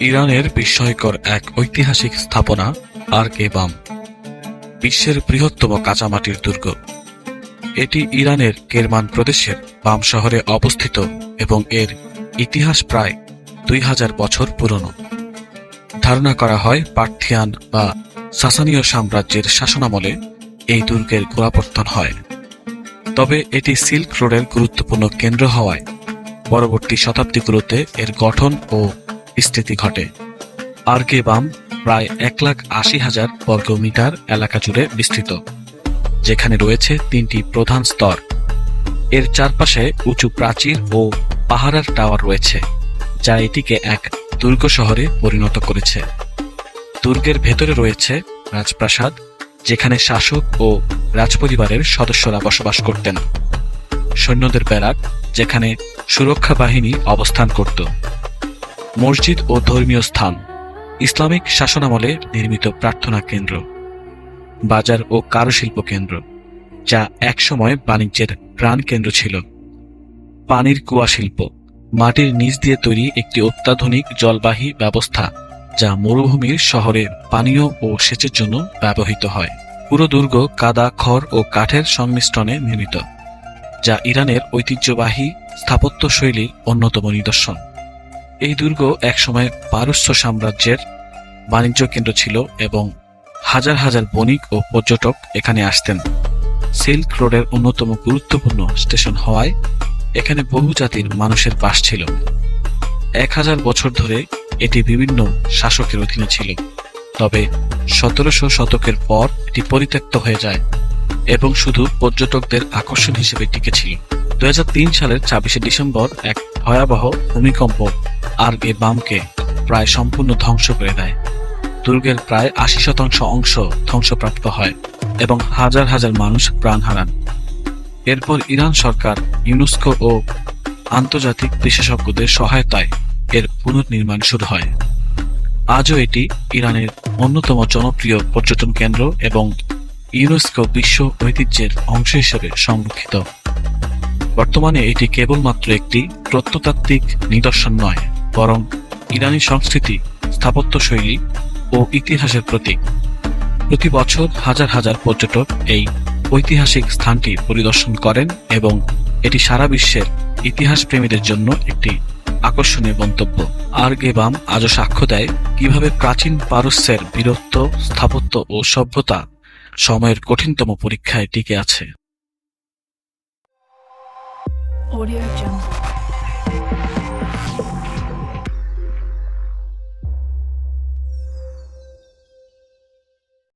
ইরানের বিস্ময়কর এক ঐতিহাসিক স্থাপনা আর কে বাম বিশ্বের বৃহত্তম কাঁচামাটির দুর্গ। এটি ইরানের কেরমান প্রদেশের বাম শহরে অবস্থিত এবং এর ইতিহাস প্রায় দুই হাজার বছর পুরনো। ধারণা করা হয় পার্থিয়ান বা সাসানীয় সাম্রাজ্যের শাসনামলে এই দুর্গের গোড়াপত্তন হয়। তবে এটি সিল্ক রোডের গুরুত্বপূর্ণ কেন্দ্র হওয়ায় পরবর্তী শতাব্দীগুলোতে এর গঠন ও বিস্তৃতি ঘটে। আরকে বাম প্রায় এক লাখ আশি হাজার বর্গ মিটার এলাকা জুড়ে বিস্তৃত, যেখানে রয়েছে তিনটি প্রধান স্তর। এর চারপাশে উঁচু প্রাচীর ও পাহাড়ার টাওয়ার রয়েছে, যা এটিকে এক দুর্গ শহরে পরিণত করেছে। দুর্গের ভেতরে রয়েছে রাজপ্রাসাদ, যেখানে শাসক ও রাজপরিবারের সদস্যরা বসবাস করতেন। সৈন্যদের ব্যারাক, যেখানে সুরক্ষা বাহিনী অবস্থান করত। মসজিদ ও ধর্মীয় স্থান, ইসলামিক শাসনামলে নির্মিত প্রার্থনা কেন্দ্র, বাজার ও কারুশিল্প কেন্দ্র, যা একসময় বাণিজ্যের প্রাণ কেন্দ্র ছিল। পানির কুয়া শিল্প, মাটির নিচ দিয়ে তৈরি একটি অত্যাধুনিক জলবাহী ব্যবস্থা, যা মরুভূমির শহরে পানীয় ও সেচের জন্য ব্যবহৃত হয়। পুরো দুর্গ কাদা, খড় ও কাঠের সংমিশ্রণে নির্মিত, যা ইরানের ঐতিহ্যবাহী স্থাপত্য শৈলীর অন্যতম নিদর্শন। এই দুর্গ একসময় পারস্য সাম্রাজ্যের বাণিজ্য কেন্দ্র ছিল এবং হাজার হাজার বণিক ও পর্যটক এখানে আসতেন। সিল্ক রোডের অন্যতম গুরুত্বপূর্ণ স্টেশন হওয়ায় এখানে বহু জাতির মানুষের বাস ছিল। এক হাজার বছর ধরে এটি বিভিন্ন শাসকের অধীনে ছিল। তবে সতেরোশো শতকের পর এটি পরিত্যক্ত হয়ে যায় এবং শুধু পর্যটকদের আকর্ষণ হিসেবে টিকেছিল দুই হাজার তিন সালের ছাব্বিশে ডিসেম্বর এক ভয়াবহ ভূমিকম্প আর এ বামকে প্রায় সম্পূর্ণ ধ্বংস করে দেয়। দুর্গের প্রায় আশি শতাংশ অংশ ধ্বংসপ্রাপ্ত হয় এবং হাজার হাজার মানুষ প্রাণ হারান। এরপর ইরান সরকার, ইউনেস্কো ও আন্তর্জাতিক বিশেষজ্ঞদের সহায়তায় এর পুনর্নির্মাণ শুরু হয়। আজও এটি ইরানের অন্যতম জনপ্রিয় পর্যটন কেন্দ্র এবং ইউনেস্কো বিশ্ব ঐতিহ্যের অংশ হিসেবে সংরক্ষিত। বর্তমানে এটি কেবলমাত্র একটি প্রত্নতাত্ত্বিক নিদর্শন নয়। বরং ইরানি সংস্কৃতি, স্থাপত্যশৈলী ও ইতিহাসের প্রতীক। প্রতি বছর হাজার হাজার পর্যটক এই ঐতিহাসিক স্থানটি পরিদর্শন করেন এবং এটি সারা বিশ্বের ইতিহাস প্রেমীদের জন্য একটি আকর্ষণীয় গন্তব্য। আর গেবাম আজও সাক্ষ্য দেয় কীভাবে প্রাচীন পারস্যের বীরত্ব, স্থাপত্য ও সভ্যতা সময়ের কঠিনতম পরীক্ষায় টিকে আছে। Audio.